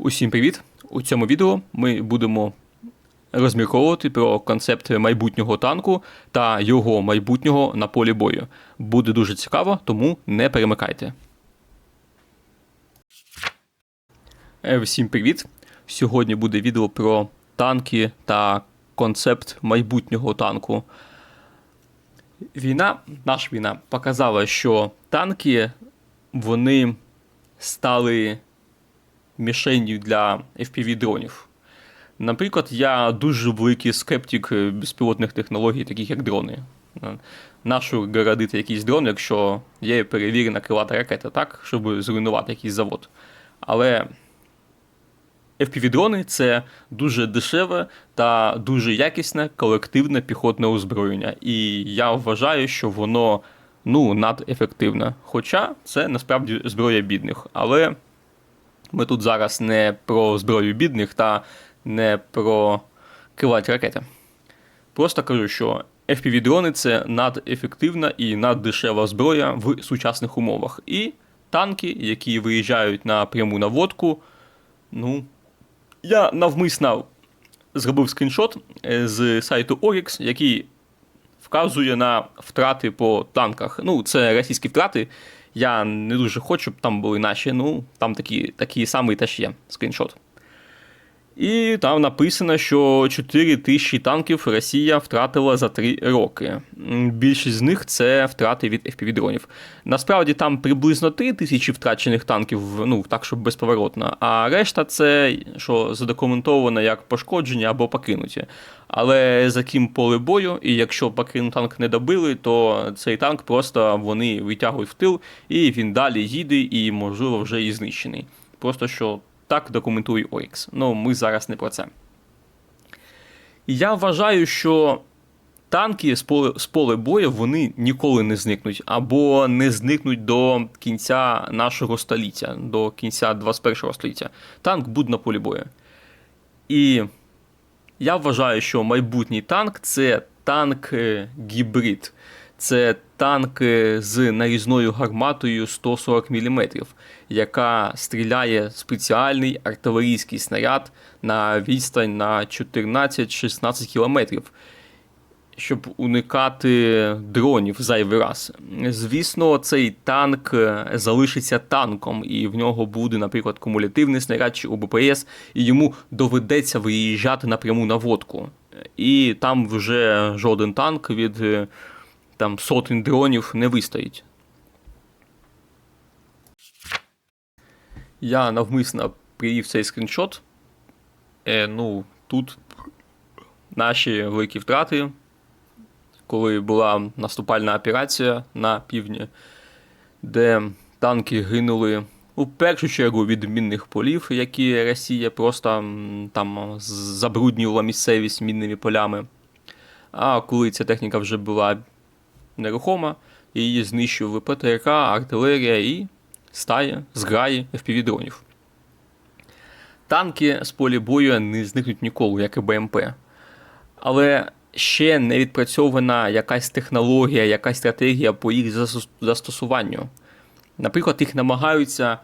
Усім привіт! У цьому відео ми будемо розмірковувати про концепт майбутнього танку та його майбутнього на полі бою. Буде дуже цікаво, тому не перемикайте. Е, Всім привіт! Сьогодні буде відео про танки та концепт майбутнього танку. Війна, наша війна, показала, що танки вони стали мішенью для FPV-дронів. Наприклад, я дуже великий скептик безпілотних технологій, таких як дрони. Нашу городити якийсь дрон, якщо є перевірена крилата ракета, так, щоб зруйнувати якийсь завод. Але FPV-дрони це дуже дешеве та дуже якісне колективне піхотне озброєння. І я вважаю, що воно ну, надефективне. Хоча це насправді зброя бідних. Але ми тут зараз не про зброю бідних та не про крилаті ракети. Просто кажу, що FPV-дрони це надефективна і наддешева зброя в сучасних умовах. І танки, які виїжджають на пряму наводку, ну, я навмисно зробив скріншот е, з сайту Orix, який вказує на втрати по танках. Ну, це російські втрати. Я не дуже хочу, щоб там були наші, ну, там такі такі самі теж є скріншот. І там написано, що 4 тисячі танків Росія втратила за 3 роки. Більшість з них це втрати від FPV-дронів. Насправді там приблизно 3 тисячі втрачених танків, ну так, щоб безповоротно. А решта це що задокументовано як пошкодження або покинуті. Але за ким поле бою, і якщо покинутий танк не добили, то цей танк просто вони витягують в тил, і він далі їде, і, можливо, вже і знищений. Просто що так документує OX. Ну, ми зараз не про це. Я вважаю, що танки з поле, з поле бою вони ніколи не зникнуть, або не зникнуть до кінця нашого століття, до кінця 21 століття. Танк буде на полі бою. І я вважаю, що майбутній танк це танк е, гібрид. Це танк е, з нарізною гарматою 140 мм, яка стріляє спеціальний артилерійський снаряд на відстань на 14-16 км, щоб уникати дронів зайвий раз. Звісно, цей танк залишиться танком, і в нього буде, наприклад, кумулятивний снаряд чи УБПС, і йому доведеться виїжджати напряму на водку. І там вже жоден танк від там сотень дронів не вистоїть. Я навмисно привів цей скріншот. Е, Ну, тут наші великі втрати, коли була наступальна операція на півдні, де танки гинули у першу чергу від мінних полів, які Росія просто там забруднювала місцевість мінними полями. А коли ця техніка вже була нерухома, її знищували ПТРК, артилерія і стає зграї FPV-дронів. Танки з полі бою не зникнуть ніколи, як і БМП. Але ще не відпрацьована якась технологія, якась стратегія по їх застосуванню. Наприклад, їх намагаються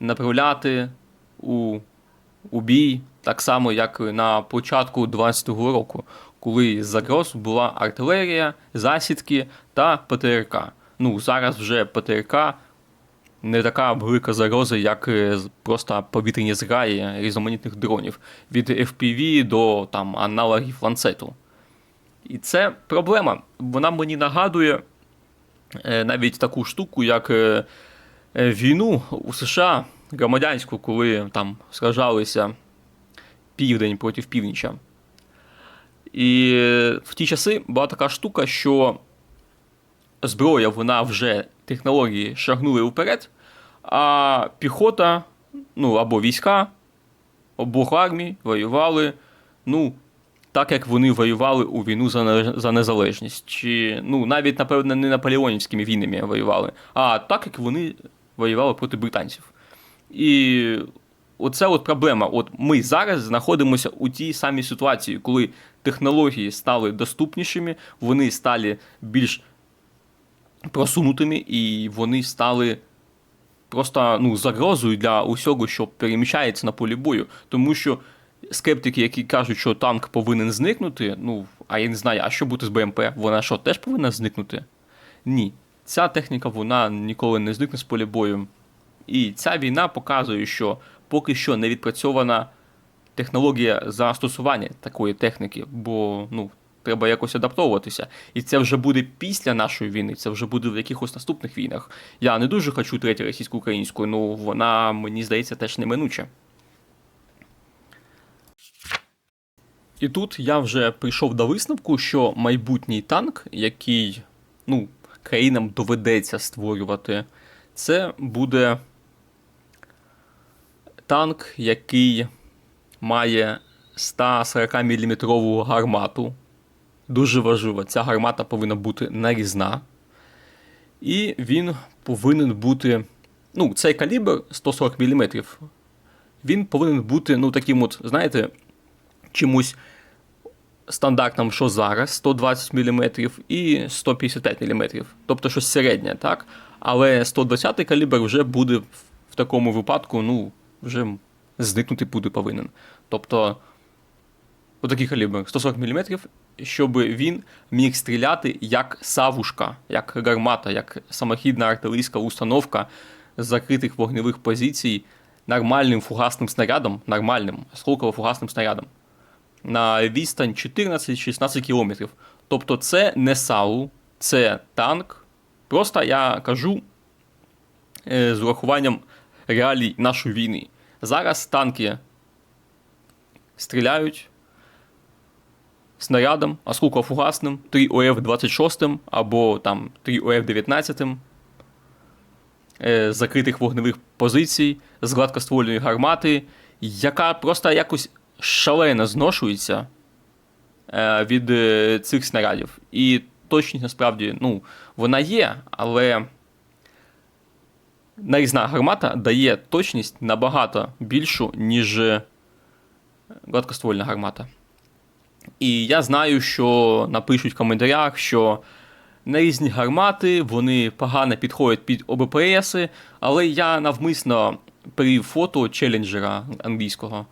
направляти у, у бій так само, як на початку 20-го року, коли з загроз була артилерія, засідки та ПТРК. Ну, зараз вже ПТРК не така велика загроза, як е, просто повітряні зграї різноманітних дронів від FPV до там аналогів ланцету. І це проблема. Вона мені нагадує е, навіть таку штуку, як е, війну у США громадянську, коли там сражалися південь проти північа. І в ті часи була така штука, що зброя, вона вже технології шагнули вперед, а піхота, ну або війська обох армій воювали, ну, так як вони воювали у війну за за незалежність. Чи ну, навіть, напевно, не наполеонівськими війнами воювали, а так як вони воювали проти британців. І оце от проблема. От Ми зараз знаходимося у тій самій ситуації, коли технології стали доступнішими, вони стали більш просунутими і вони стали просто ну, загрозою для усього, що переміщається на полі бою. Тому що скептики, які кажуть, що танк повинен зникнути, ну, а я не знаю, а що бути з БМП? Вона що, теж повинна зникнути? Ні. Ця техніка вона ніколи не зникне з поля бою. І ця війна показує, що поки що не відпрацьована технологія застосування такої техніки, бо ну, треба якось адаптовуватися. І це вже буде після нашої війни, це вже буде в якихось наступних війнах. Я не дуже хочу третю російсько-українську, ну вона, мені здається, теж неминуча. І тут я вже прийшов до висновку, що майбутній танк, який ну, країнам доведеться створювати, це буде танк, який має 140 мм гармату. Дуже важливо, ця гармата повинна бути нарізна. І він повинен бути. Ну, цей калібр 140 мм. Він повинен бути, ну, таким от, знаєте, чимось стандартним, що зараз 120 мм і 155 мм. Тобто щось середнє, так? Але 120 калібр вже буде в такому випадку, ну, вже зникнути буде повинен. Тобто, отакий калібр 140 мм, щоб він міг стріляти як савушка, як гармата, як самохідна артилерійська установка з закритих вогневих позицій нормальним фугасним снарядом, нормальним осколково-фугасним снарядом на відстань 14-16 кілометрів. Тобто це не САУ, це танк. Просто я кажу е, з урахуванням реалій нашої війни. Зараз танки стріляють снарядом, осколково-фугасним, 3 ОФ-26 або там 3 ОФ-19 е, з закритих вогневих позицій, з гладкоствольної гармати, яка просто якось шалено зношується е, від е, цих снарядів. І точність насправді ну, вона є, але нарізна гармата дає точність набагато більшу, ніж гладкоствольна гармата. І я знаю, що напишуть в коментарях, що нарізні гармати вони погано підходять під ОБПСи, але я навмисно привів фото челенджера англійського.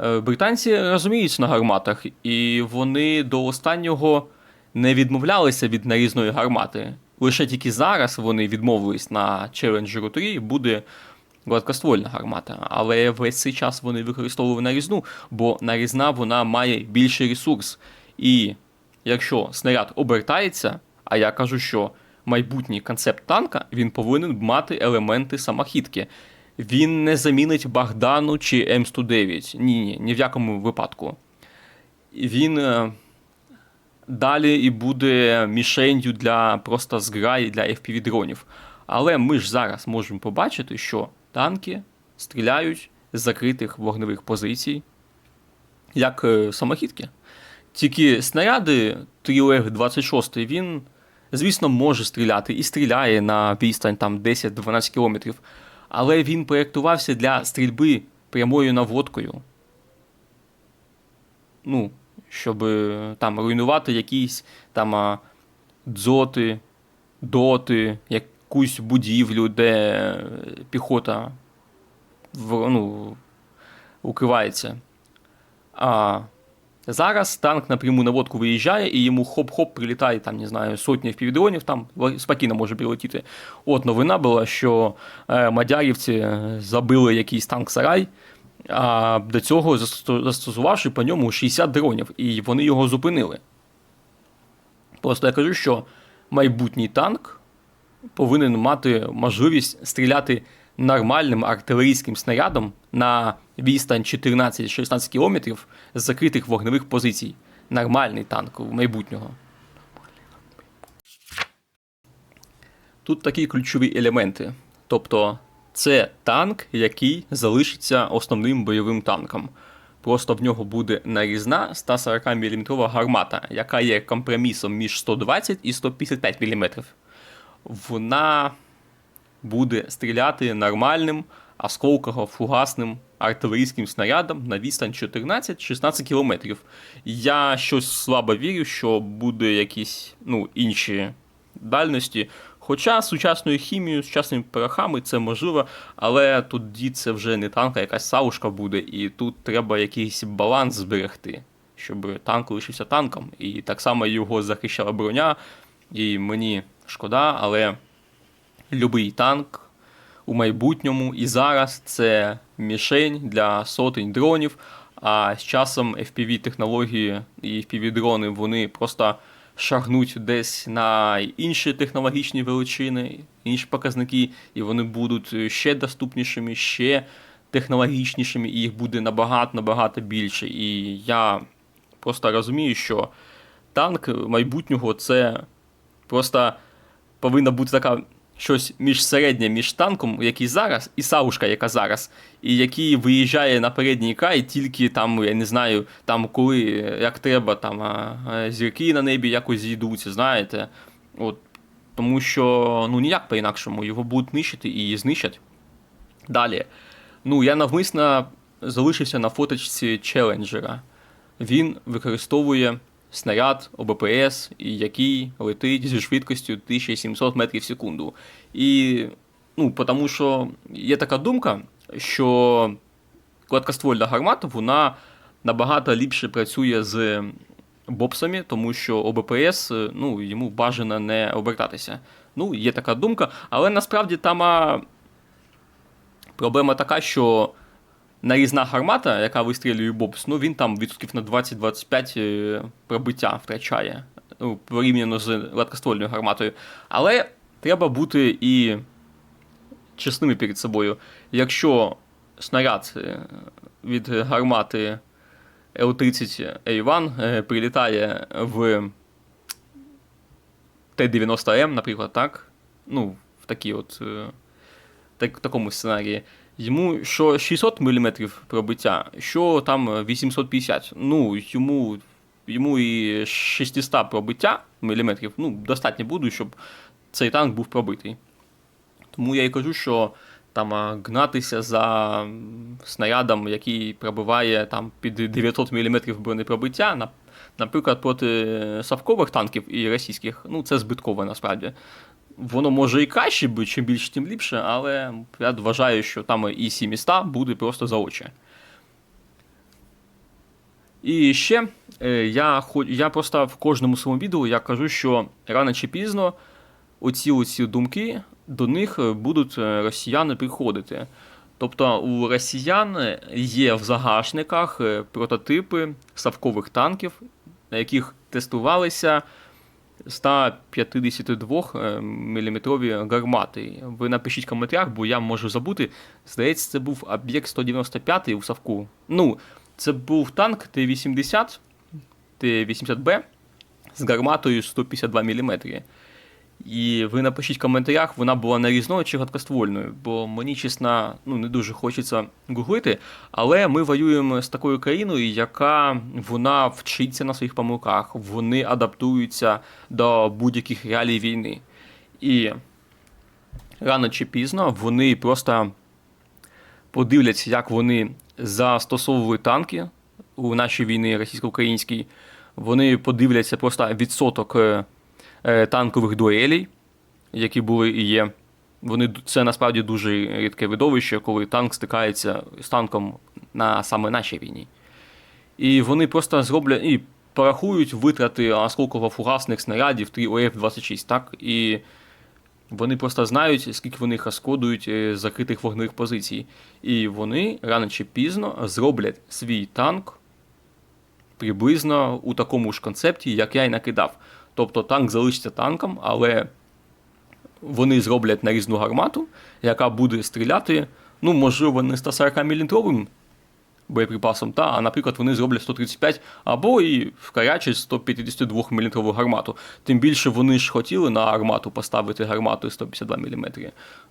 Е, Британці розуміються на гарматах, і вони до останнього не відмовлялися від нарізної гармати. Лише тільки зараз вони відмовились на Challenger 3 буде гладкоствольна гармата. Але весь цей час вони використовували нарізну, бо нарізна вона має більший ресурс. І якщо снаряд обертається, а я кажу, що майбутній концепт танка він повинен мати елементи самохідки. Він не замінить Богдану чи М109. Ні, ні, ні в якому випадку. Він е, далі і буде мішенью для просто зграї для FPV-дронів. Але ми ж зараз можемо побачити, що танки стріляють з закритих вогневих позицій, як е, самохідки. Тільки снаряди 3ОФ-26 він, звісно, може стріляти і стріляє на відстань там 10-12 кілометрів але він проєктувався для стрільби прямою наводкою. Ну, щоб там руйнувати якісь там дзоти, доти, якусь будівлю, де піхота ну, укривається. А Зараз танк напряму на водку виїжджає і йому хоп-хоп прилітає, там, не знаю, сотні впівдронів, там спокійно може прилетіти. От новина була, що е, мадярівці забили якийсь танк сарай, а до цього застосувавши по ньому 60 дронів, і вони його зупинили. Просто я кажу, що майбутній танк повинен мати можливість стріляти нормальним артилерійським снарядом на відстань 14-16 кілометрів з закритих вогневих позицій. Нормальний танк майбутнього. Тут такі ключові елементи. Тобто, це танк, який залишиться основним бойовим танком. Просто в нього буде нарізна 140 мм гармата, яка є компромісом між 120 і 155 мм. Вона буде стріляти нормальним осколково-фугасним артилерійським снарядом на відстань 14-16 кілометрів. Я щось слабо вірю, що буде якісь ну, інші дальності. Хоча сучасною хімією, сучасними порохами це можливо, але тоді це вже не танк, а якась савушка буде, і тут треба якийсь баланс зберегти, щоб танк лишився танком. І так само його захищала броня, і мені шкода, але любий танк у майбутньому і зараз це мішень для сотень дронів. А з часом FPV-технології і FPV-дрони вони просто шагнуть десь на інші технологічні величини, інші показники, і вони будуть ще доступнішими, ще технологічнішими, і їх буде набагато-набагато більше. І я просто розумію, що танк майбутнього це просто повинна бути така щось між середнє між танком, який зараз, і савушка, яка зараз, і який виїжджає на передній край тільки там, я не знаю, там коли як треба, там зірки на небі якось зійдуться, знаєте. От, Тому що ну ніяк по-інакшому його будуть нищити і знищать. Далі. Ну, я навмисно залишився на фоточці челенджера. Він використовує снаряд ОБПС, який летить зі швидкістю 1700 метрів в секунду. І ну, тому що є така думка, що кладкоствольна гармата вона набагато ліпше працює з бобсами, тому що ОБПС ну, йому бажано не обертатися. Ну, є така думка, але насправді там проблема така, що нарізна гармата, яка вистрілює бобс, ну він там відсотків на 20-25 пробиття втрачає ну, порівняно з гладкоствольною гарматою. Але треба бути і чесними перед собою. Якщо снаряд е, від гармати Л-30А1 е, прилітає в Т-90М, наприклад, так? Ну, в такій от, е, так, такому сценарії. Йому що 600 мм пробиття, що там 850. Ну, йому йому і 600 пробиття міліметрів ну, достатньо буде, щоб цей танк був пробитий. Тому я і кажу, що там гнатися за снарядом, який пробиває там під 900 мм бронепробиття, наприклад, проти савкових танків і російських, ну це збитково насправді. Воно може і краще бути, чим більше, тим ліпше, але я вважаю, що там і 700 буде просто за очі. І ще е, я я просто в кожному своєму відео я кажу, що рано чи пізно оці оці думки до них будуть е, росіяни приходити. Тобто у росіян є в загашниках е, прототипи савкових танків, на яких тестувалися 152 міліметрові гармати. Ви напишіть в коментарях, бо я можу забути. Здається, це був об'єкт 195 у Савку. Ну, це був танк Т-80, Т-80Б з гарматою 152 мм. І ви напишіть в коментарях, вона була нарізною чи гладкоствольною, бо мені, чесно, ну, не дуже хочеться гуглити. Але ми воюємо з такою країною, яка вона вчиться на своїх помилках, вони адаптуються до будь-яких реалій війни. І рано чи пізно вони просто подивляться, як вони застосовують танки у нашій війні російсько-українській. Вони подивляться просто відсоток. Е, танкових дуелей, які були і є. Вони Це насправді дуже рідке видовище, коли танк стикається з танком на саме нашій війні. І вони просто зроблять і порахують витрати осколково-фугасних снарядів 3 ОФ-26, так? І вони просто знають, скільки вони їх розходують е, закритих вогневих позицій. І вони рано чи пізно зроблять свій танк приблизно у такому ж концепті, як я й накидав. Тобто танк залишиться танком, але вони зроблять нарізну гармату, яка буде стріляти, ну, можливо, не 140 мм боєприпасом, та, а, наприклад, вони зроблять 135 або і вкарячать 152 мм гармату. Тим більше вони ж хотіли на армату поставити гармату 152 мм.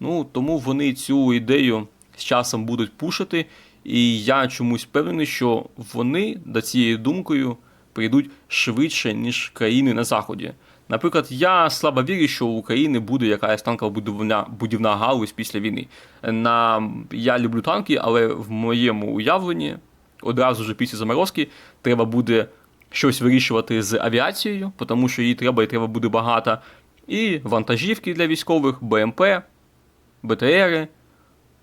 Ну, Тому вони цю ідею з часом будуть пушити. І я чомусь впевнений, що вони до цією думкою прийдуть швидше, ніж країни на Заході. Наприклад, я слабо вірю, що у України буде якась танкова будівна будівна галузь після війни. На... Я люблю танки, але в моєму уявленні одразу ж після заморозки треба буде щось вирішувати з авіацією, тому що її треба і треба буде багато. І вантажівки для військових, БМП, БТРи.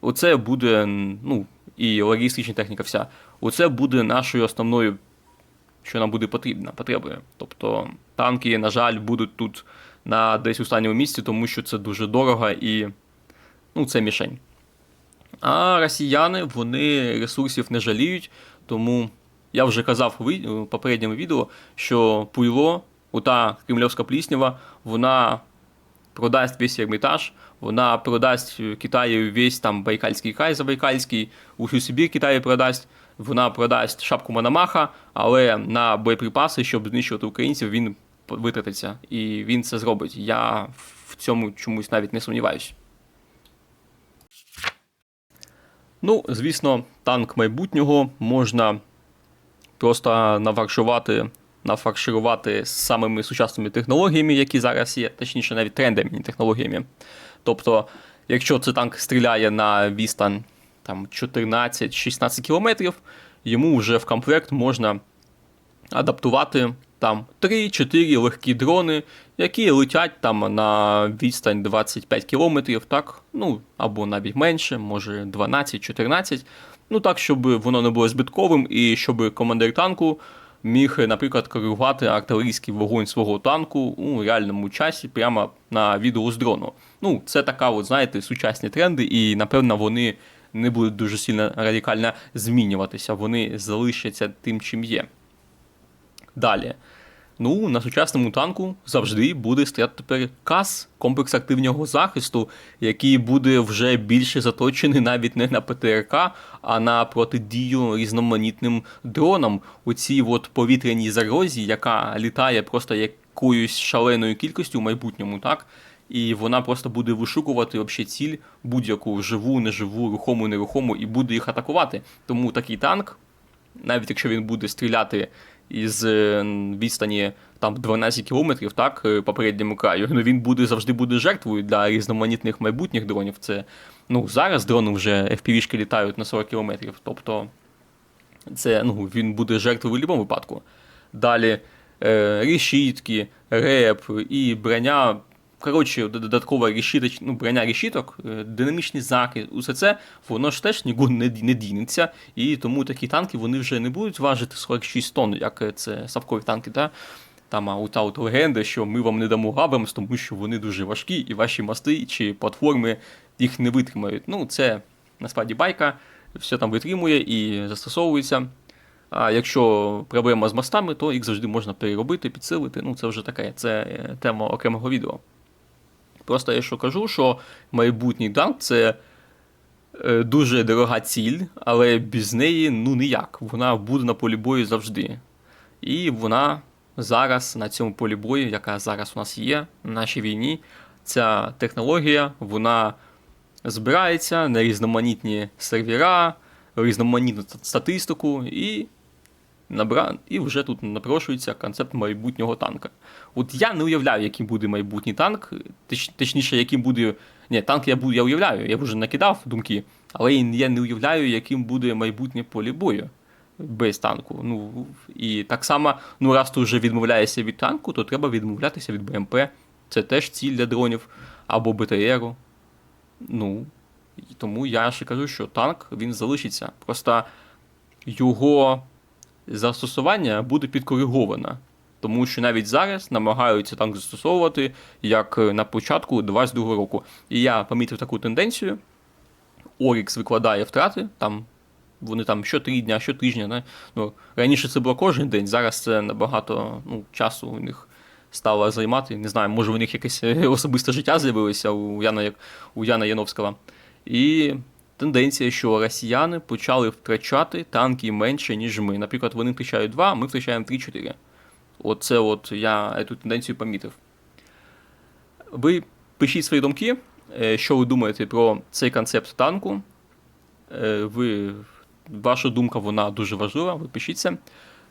Оце буде, ну, і логістична техніка вся. Оце буде нашою основною, що нам буде потрібна, потребою. Тобто танки, на жаль, будуть тут на десь останньому місці, тому що це дуже дорого і ну, це мішень. А росіяни вони ресурсів не жаліють, тому я вже казав у у попередньому відео, що пуйло, ота кремлівська пліснява, вона продасть весь Ермітаж, вона продасть Китаю весь там Байкальський край Забайкальський, усю Сибір Китаю продасть, вона продасть шапку Мономаха, але на боєприпаси, щоб знищувати українців, він витратиться. І він це зробить. Я в цьому чомусь навіть не сумніваюсь. Ну, звісно, танк майбутнього можна просто наваршувати, нафарширувати самими сучасними технологіями, які зараз є, точніше, навіть трендовими технологіями. Тобто, якщо цей танк стріляє на відстань там, 14-16 кілометрів, йому вже в комплект можна адаптувати там 3-4 легкі дрони, які летять там на відстань 25 кілометрів, так, ну, або навіть менше, може 12-14. Ну так, щоб воно не було збитковим, і щоб командир танку міг, наприклад, коригувати артилерійський вогонь свого танку у реальному часі прямо на відео з дрону. Ну, це така, от, знаєте, сучасні тренди, і напевно вони не будуть дуже сильно радикально змінюватися. Вони залишаться тим, чим є. Далі. Ну, на сучасному танку завжди буде стояти тепер КАС, комплекс активного захисту, який буде вже більше заточений навіть не на ПТРК, а на протидію різноманітним дронам у цій от повітряній загрозі, яка літає просто якоюсь шаленою кількістю в майбутньому, так? І вона просто буде вишукувати вообще ціль будь-яку живу, неживу, рухому, нерухому, і буде їх атакувати. Тому такий танк, навіть якщо він буде стріляти із е, відстані там 12 кілометрів, так, е, попередньому краю, ну він буде завжди буде жертвою для різноманітних майбутніх дронів. Це ну зараз дрони вже FPV-шки літають на 40 кілометрів. Тобто це ну, він буде жертвою в будь-якому випадку. Далі е, решітки, реп і броня. Коротше, додаткова решіточ, ну, броня решіток, е, динамічний захист, усе це, воно ж теж нікуди не, не дінеться, і тому такі танки вони вже не будуть важити 46 тонн, як е, це савкові танки. Та? Там а, та от легенда, що ми вам не дамо Абрамс, тому що вони дуже важкі, і ваші мости чи платформи їх не витримають. Ну, це насправді байка, все там витримує і застосовується. А якщо проблема з мостами, то їх завжди можна переробити, підсилити. Ну, це вже таке, це е, тема окремого відео. Просто я що кажу, що майбутній танк це е, дуже дорога ціль, але без неї ну ніяк. Вона буде на полі бою завжди. І вона зараз на цьому полі бою, яка зараз у нас є, на нашій війні, ця технологія, вона збирається на різноманітні сервера, різноманітну статистику і набра... і вже тут напрошується концепт майбутнього танка. От я не уявляю, яким буде майбутній танк, точ... точніше, яким буде. Ні, танк я я уявляю, я вже накидав думки, але я не уявляю, яким буде майбутнє поле бою без танку. Ну, І так само, ну раз ти вже відмовляєшся від танку, то треба відмовлятися від БМП. Це теж ціль для дронів або БТРу. Ну, тому я ще кажу, що танк він залишиться. Просто його застосування буде підкориговане. Тому що навіть зараз намагаються танк застосовувати як на початку 22-го року. І я помітив таку тенденцію. Орікс викладає втрати, там вони там що три дня, що тижня. Не? Ну, раніше це було кожен день, зараз це набагато ну, часу у них стало займати. Не знаю, може у них якесь особисте життя з'явилося у Яна, у Яна Яновського. І тенденція, що росіяни почали втрачати танки менше, ніж ми. Наприклад, вони втрачають 2, ми втрачаємо 3-4. Оце от я цю тенденцію помітив. Ви пишіть свої думки, е, що ви думаєте про цей концепт танку. Е, ви, Ваша думка вона дуже важлива, ви пишіться.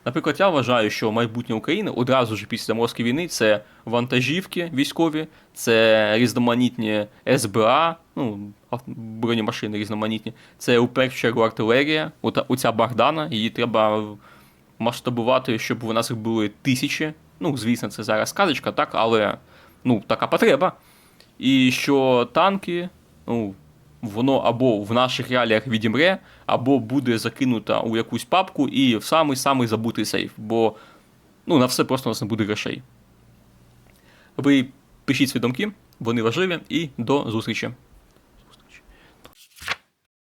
Наприклад, я вважаю, що майбутнє України одразу ж після морської війни це вантажівки військові, це різноманітні СБА, ну, бронемашини різноманітні, це у першу чергу артилерія, оця Богдана, її треба масштабувати, щоб у нас їх були тисячі. Ну, звісно, це зараз казочка, так, але ну, така потреба. І що танки, ну, воно або в наших реаліях відімре, або буде закинуто у якусь папку і в самий-самий забутий сейф, бо ну, на все просто у нас не буде грошей. Ви пишіть свої думки, вони важливі, і до зустрічі.